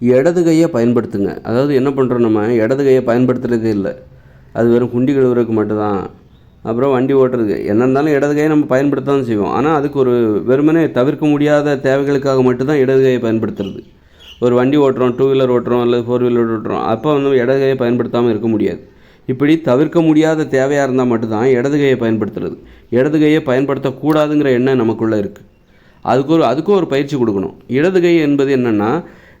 இடது கையை பயன்படுத்துங்க. அதாவது என்ன பண்ணுறோம் நம்ம? இடது கையை பயன்படுத்துகிறதே இல்லை. அது வெறும் குண்டி கழுவுறதுக்கு மட்டும்தான். அப்புறம் வண்டி ஓட்டுறதுக்கு. என்ன இருந்தாலும் இடது கையை நம்ம பயன்படுத்த தான் செய்வோம். ஆனால் அதுக்கு ஒரு வெறுமனே தவிர்க்க முடியாத தேவைகளுக்காக மட்டும்தான் இடது கையை பயன்படுத்துறது. ஒரு வண்டி ஓட்டுறோம் டூ வீலர் ஓட்டுறோம் அல்லது ஃபோர் வீலர் ஓட்டுறோம். அப்போ வந்து இடது கையை பயன்படுத்தாமல் இருக்க முடியாது. இப்படி தவிர்க்க முடியாத தேவையாக இருந்தால் மட்டும்தான் இடது கையை பயன்படுத்துறது. இடது கையை பயன்படுத்தக்கூடாதுங்கிற எண்ணம் நமக்குள்ளே இருக்குது அதுக்கு ஒரு அதுக்கும் ஒரு பயிற்சி கொடுக்கணும். இடது கை என்பது என்னென்னா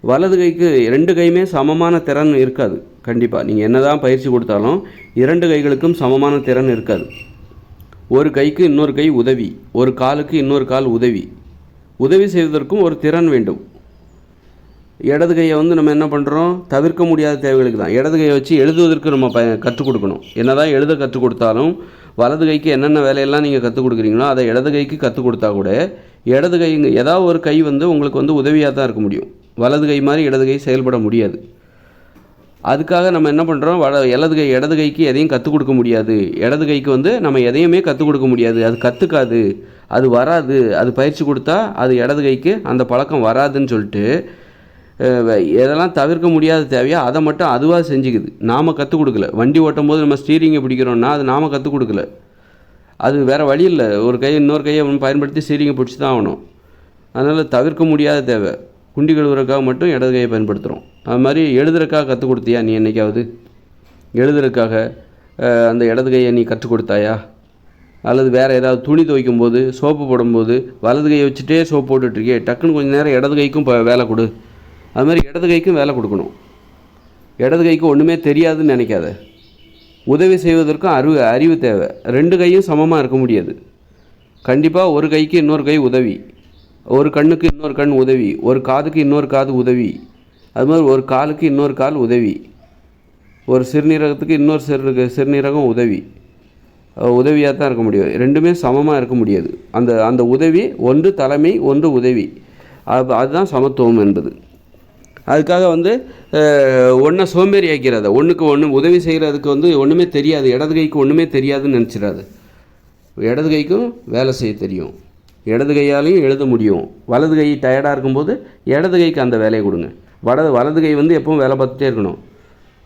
வலது கைக்கு ரெண்டு கையுமே சமமான திறன் இருக்காது. கண்டிப்பாக நீங்கள் என்ன தான் பயிற்சி கொடுத்தாலும் இரண்டு கைகளுக்கும் சமமான திறன் இருக்காது. ஒரு கைக்கு இன்னொரு கை உதவி ஒரு காலுக்கு இன்னொரு கால் உதவி. உதவி செய்வதற்கும் ஒரு திறன் வேண்டும். இடது கையை வந்து நம்ம என்ன பண்ணுறோம் தவிர்க்க முடியாத தேவைகளுக்கு தான். இடது கையை வச்சு எழுதுவதற்கு நம்ம ப கற்றுக் கொடுக்கணும். என்ன தான் எழுத கற்றுக் கொடுத்தாலும் வலது கைக்கு என்னென்ன வேலையெல்லாம் நீங்கள் கற்றுக் கொடுக்குறீங்களோ அதை இடது கைக்கு கற்றுக் கொடுத்தா கூட இடது கை ஏதாவது ஒரு கை வந்து உங்களுக்கு வந்து உதவியாக தான் இருக்க முடியும். வலது கை மாதிரி இடது கை செயல்பட முடியாது. அதுக்காக நம்ம என்ன பண்ணுறோம் வட இடது கை இடது கைக்கு எதையும் கற்றுக் கொடுக்க முடியாது. இடது கைக்கு வந்து நம்ம எதையுமே கற்றுக் கொடுக்க முடியாது. அது கற்றுக்காது அது வராது. அது பயிற்சி கொடுத்தா அது இடது கைக்கு அந்த பழக்கம் வராதுன்னு சொல்லிட்டு எதெல்லாம் தவிர்க்க முடியாத தேவையோ அதை மட்டும் அதுவாக செஞ்சுக்குது. நாம் கற்றுக் கொடுக்கல. வண்டி ஓட்டும் போது நம்ம ஸ்டீரிங்கை பிடிக்கிறோம்னா அது நாம் கற்றுக் கொடுக்கல. அது வேறு வழி இல்லை. ஒரு கை இன்னொரு கையை நம்ம பயன்படுத்தி ஸ்டீரிங்கை பிடிச்சி தான் ஆகணும். அதனால் தவிர்க்க முடியாத தேவை. குண்டி கழுவுறதுக்காக மட்டும் இடது கையை பயன்படுத்துகிறோம் அது மாதிரி எழுதுறதுக்காக கற்றுக் கொடுத்தியா நீ என்னைக்காவது? எழுதுறதுக்காக அந்த இடது கையை நீ கற்றுக் கொடுத்தாயா? அல்லது வேறு ஏதாவது துணி துவைக்கும் போது சோப்பு போடும்போது வலது கையை வச்சுட்டே சோப்பு போட்டுட்ருக்கே டக்குன்னு கொஞ்சம் நேரம் இடது கைக்கும் இப்போ வேலை கொடு. அது மாதிரி இடது கைக்கும் வேலை கொடுக்கணும். இடது கைக்கு ஒன்றுமே தெரியாதுன்னு நினைக்காத. உதவி செய்வதற்கும் அறிவு அறிவு தேவை. ரெண்டு கையும் சமமாக இருக்க முடியாது. கண்டிப்பாக ஒரு கைக்கு இன்னொரு கை உதவி. ஒரு கண்ணுக்கு இன்னொரு கண் உதவி ஒரு காதுக்கு இன்னொரு காது உதவி அது மாதிரி ஒரு காலுக்கு இன்னொரு கால் உதவி ஒரு சிறுநீரகத்துக்கு இன்னொரு சிறு சிறுநீரகம் உதவி. உதவியாக தான் இருக்க முடியும். ரெண்டுமே சமமாக இருக்க முடியாது. அந்த அந்த உதவி ஒன்று தலைமை ஒன்று உதவி. அது அதுதான் சமத்துவம் என்பது. அதுக்காக வந்து ஒன்றை சோம்பேறி ஆக்கிறாத ஒன்றுக்கு ஒன்று உதவி செய்கிறதுக்கு வந்து ஒன்றுமே தெரியாது. இடது கைக்கு ஒன்றுமே தெரியாதுன்னு நினச்சிடாது. இடது கைக்கும் வேலை செய்ய தெரியும். இடது கையாலையும் எழுத முடியும். வலது கை டயர்டாக இருக்கும்போது இடது கைக்கு அந்த வேலையை கொடுங்க. வலது வலது கை வந்து எப்பவும் வேலை பார்த்துட்டே இருக்கணும்.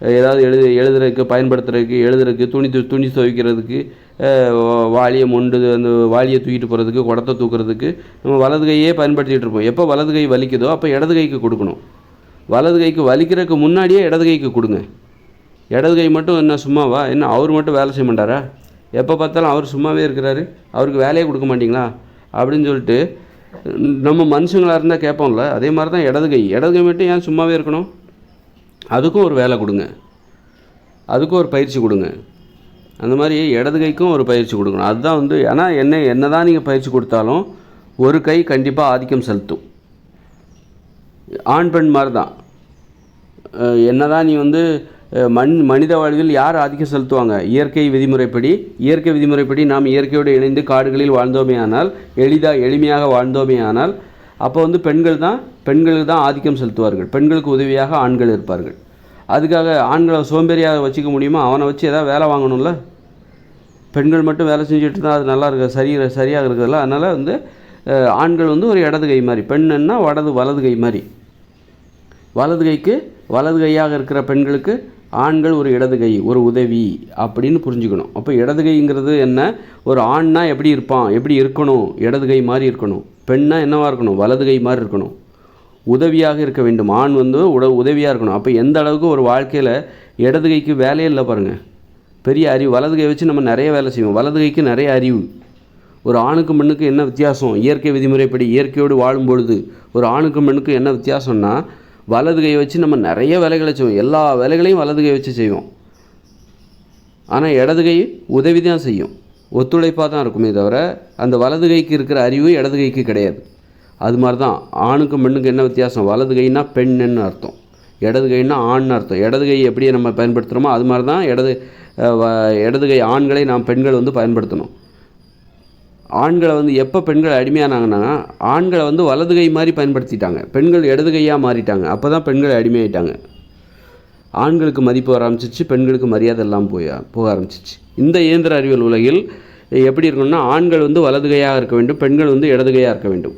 ஏதாவது எழுது எழுதுறதுக்கு பயன்படுத்துறதுக்கு எழுதுறதுக்கு துணி து- துணி துவைக்கிறதுக்கு வாளியை மொண்டு அந்த வாளியை தூக்கிட்டு போகிறதுக்கு குடத்தை தூக்குறதுக்கு நம்ம வலது கையே பயன்படுத்திகிட்டு இருப்போம். எப்போ வலது கை வலிக்குதோ அப்போ இடது கைக்கு கொடுக்கணும். வலது கைக்கு வலிக்கிறதுக்கு முன்னாடியே இடது கைக்கு கொடுங்க. இடது கை மட்டும் என்ன சும்மாவா? என்ன அவர் மட்டும் வேலை செய்ய மாட்டாரா? எப்போ பார்த்தாலும் அவர் சும்மாவே இருக்கிறாரு. அவருக்கு வேலையே கொடுக்க மாட்டீங்களா? அப்படின்னு சொல்லிட்டு நம்ம மனுஷங்களாக இருந்தால் கேட்போம்ல அதே மாதிரி தான் இடது கை இடது கை மட்டும் ஏன் சும்மாவே இருக்கணும்? அதுக்கும் ஒரு வேலை கொடுங்க. அதுக்கும் ஒரு பயிற்சி கொடுங்க. அந்த மாதிரி இடது கைக்கும் ஒரு பயிற்சி கொடுக்கணும். அதுதான் வந்து ஏன்னா என்ன என்ன தான் நீங்கள் பயிற்சி கொடுத்தாலும் ஒரு கை கண்டிப்பாக ஆதிக்கம் செலுத்தும். ஆண் பெண் மாதிரி தான் என்ன என்னதான் நீ வந்து மண் மனித வாழ்வில் யார் ஆதிக்கம் செலுத்துவாங்க? இயற்கை விதிமுறைப்படி இயற்கை விதிமுறைப்படி நாம் இயற்கையோடு இணைந்து காடுகளில் வாழ்ந்தோமே ஆனால் எளிதாக எளிமையாக வாழ்ந்தோமே ஆனால் அப்போ வந்து பெண்கள் தான் பெண்களுக்கு தான் ஆதிக்கம் செலுத்துவார்கள். பெண்களுக்கு உதவியாக ஆண்கள் இருப்பார்கள். அதுக்காக ஆண்களை சோம்பேறியாக வச்சுக்க முடியுமா? அவனை வச்சு எதாவது வேலை வாங்கணும்ல? பெண்கள் மட்டும் வேலை செஞ்சுட்டு இருந்தால் அது நல்லா இருக்க சரி சரியாக இருக்குதுல்ல அதனால் வந்து ஆண்கள் வந்து ஒரு இடது கை மாதிரி பெண்ணுன்னா வடது வலது கை மாதிரி வலது கைக்கு வலது கையாக இருக்கிற பெண்களுக்கு ஆண்கள் ஒரு இடது கை ஒரு உதவி அப்படின்னு புரிஞ்சுக்கணும். அப்போ இடது கைங்கிறது என்ன? ஒரு ஆண்னா எப்படி இருப்பான்? எப்படி இருக்கணும்? இடது கை மாதிரி இருக்கணும். பெண்ணா என்னவாக இருக்கணும்? வலது கை மாதிரி இருக்கணும். உதவியாக இருக்க வேண்டும். ஆண் வந்து உட உதவியாக இருக்கணும். அப்போ எந்த அளவுக்கு ஒரு வாழ்க்கையில் இடது கைக்கு வேலையே இல்லை பாருங்கள் பெரிய அறிவு. வலது கை வச்சு நம்ம நிறைய வேலை செய்வோம். வலது கைக்கு நிறைய அறிவு. ஒரு ஆணுக்கும் பெண்ணுக்கு என்ன வித்தியாசம்? இயற்கை விதிமுறைப்படி இயற்கையோடு வாழும் பொழுது ஒரு ஆணுக்கும் பெண்ணுக்கு என்ன வித்தியாசம்னா வலது கையை வச்சு நம்ம நிறைய வேலைகளை செய்வோம். எல்லா வேலைகளையும் வலது கை வச்சு செய்வோம். ஆனால் இடது கை உதவி தான் செய்யும். ஒத்துழைப்பாக தான் இருக்குமே தவிர அந்த வலது கைக்கு இருக்கிற அறிவு இடது கைக்கு கிடையாது. அது மாதிரி தான் ஆணுக்கும் பெண்ணுக்கும் என்ன வித்தியாசம்? வலது கைனா பெண்ணுன்னு அர்த்தம். இடது கைனா ஆண்னு அர்த்தம். இடது கை எப்படி நம்ம பயன்படுத்துகிறோமோ அது மாதிரி தான் இடது வ- இடது கை ஆண்களை நாம் பெண்கள் வந்து பயன்படுத்தணும். ஆண்களை வந்து எப்போ பெண்கள் அடிமையானாங்கன்னா ஆண்களை வந்து வலது கை மாதிரி பயன்படுத்திட்டாங்க. பெண்கள் இடது கையாக மாறிட்டாங்க. அப்போ தான் பெண்கள் அடிமையாயிட்டாங்க. ஆண்களுக்கு மதிப்பு வர ஆரம்பிச்சிச்சு பெண்களுக்கு மரியாதை எல்லாம் போய் போக ஆரம்பிச்சிச்சு. இந்த இயந்திர அறிவியல் உலகில் எப்படி இருக்கணும்னா ஆண்கள் வந்து வலது கையாக இருக்க வேண்டும் பெண்கள் வந்து இடது கையாக இருக்க வேண்டும்.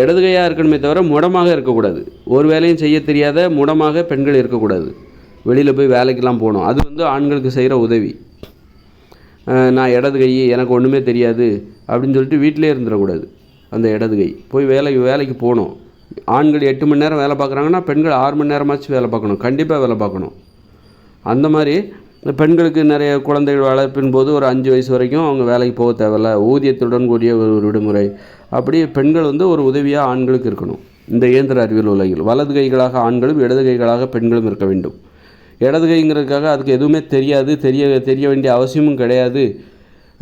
இடது கையாக இருக்கணுமே தவிர முடமாக இருக்கக்கூடாது. ஒரு வேலையும் செய்ய தெரியாத முடமாக பெண்கள் இருக்கக்கூடாது. வெளியில் போய் வேலைக்கெல்லாம் போகணும். அது வந்து ஆண்களுக்கு செய்கிற உதவி. நான் இடது கை எனக்கு ஒன்றுமே தெரியாது அப்படின்னு சொல்லிட்டு வீட்டிலே இருந்துடக்கூடாது. அந்த இடது கை. போய் வேலை வேலைக்கு போகணும். ஆண்கள் எட்டு மணி நேரம் வேலை பார்க்குறாங்கன்னா பெண்கள் ஆறு மணி நேரமாச்சும் வேலை பார்க்கணும். கண்டிப்பாக வேலை பார்க்கணும். அந்த மாதிரி பெண்களுக்கு நிறைய குழந்தைகள் வளர்ப்பின் போது ஒரு அஞ்சு வயசு வரைக்கும் அவங்க வேலைக்கு போக தேவையில்ல. ஊதியத்துடன் கூடிய ஒரு விடுமுறை. அப்படி பெண்கள் வந்து ஒரு உதவியாக ஆண்களுக்கு இருக்கணும். இந்த இயந்திர அறிவியல் உலகில். வலது கைகளாக ஆண்களும் இடது கைகளாக பெண்களும் இருக்க வேண்டும். இடது கைங்கிறதுக்காக அதுக்கு எதுவுமே தெரியாது தெரிய தெரிய வேண்டிய அவசியமும் கிடையாது.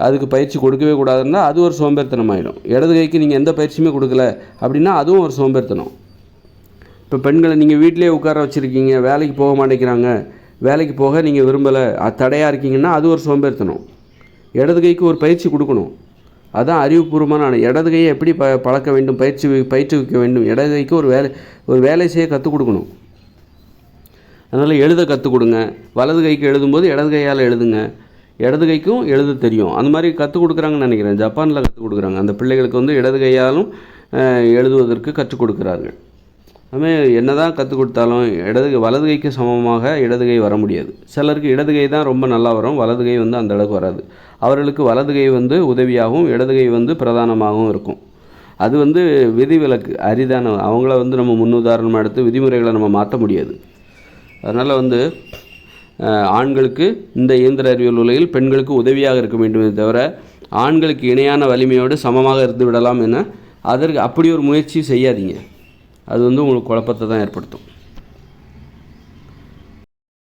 அதுக்கு பயிற்சி கொடுக்கவே கூடாதுன்னா அது ஒரு சோம்பேறித்தனம் ஆகிடும் இடது கைக்கு நீங்கள் எந்த பயிற்சியுமே கொடுக்கல அப்படின்னா அதுவும் ஒரு சோம்பேறித்தனம். இப்போ பெண்களை நீங்கள் வீட்டிலே உட்கார வச்சுருக்கீங்க வேலைக்கு போக மாட்டேங்கிறாங்க வேலைக்கு போக நீங்கள் விரும்பலை தடையாக இருக்கீங்கன்னா அது ஒரு சோம்பேறித்தனம். இடது கைக்கு ஒரு பயிற்சி கொடுக்கணும். அதுதான் அறிவுபூர்வமான இடது கையை எப்படி ப பழக்க வேண்டும் பயிற்சி பயிற்றுவிக்க வேண்டும்? இடது கைக்கு ஒரு வேலை ஒரு வேலை செய்ய கற்றுக் கொடுக்கணும். அதனால் எழுத கற்றுக் கொடுங்க. வலது கைக்கு எழுதும்போது இடது கையால் எழுதுங்க. இடது கைக்கும் எழுத தெரியும். அந்த மாதிரி கற்றுக் கொடுக்குறாங்கன்னு நினைக்கிறேன். ஜப்பானில் கற்றுக் கொடுக்குறாங்க. அந்த பிள்ளைகளுக்கு வந்து இடது கையாலும் எழுதுவதற்கு கற்றுக் கொடுக்குறார்கள். அதுமாதிரி என்ன தான் கற்றுக் கொடுத்தாலும் இடது வலது கைக்கு சமமாக இடது கை வர முடியாது. சிலருக்கு இடது கை தான் ரொம்ப நல்லா வரும். வலது கை வந்து அந்த அளவுக்கு வராது. அவர்களுக்கு வலது கை வந்து உதவியாகவும் இடது கை வந்து பிரதானமாகவும் இருக்கும். அது வந்து விதிவிலக்கு அரிதான அவங்கள வந்து நம்ம முன்னுதாரணமாக எடுத்து விதிமுறைகளை நம்ம மாற்ற முடியாது. அதனால் வந்து ஆண்களுக்கு இந்த இயந்திர அறிவியல் உலகில் பெண்களுக்கு உதவியாக இருக்க வேண்டுமே தவிர ஆண்களுக்கு இணையான வலிமையோடு சமமாக இருந்து விடலாம் என அதற்கு அப்படி ஒரு முயற்சி செய்யாதீங்க. அது வந்து உங்களுக்கு குழப்பத்தை தான் ஏற்படுத்தும்.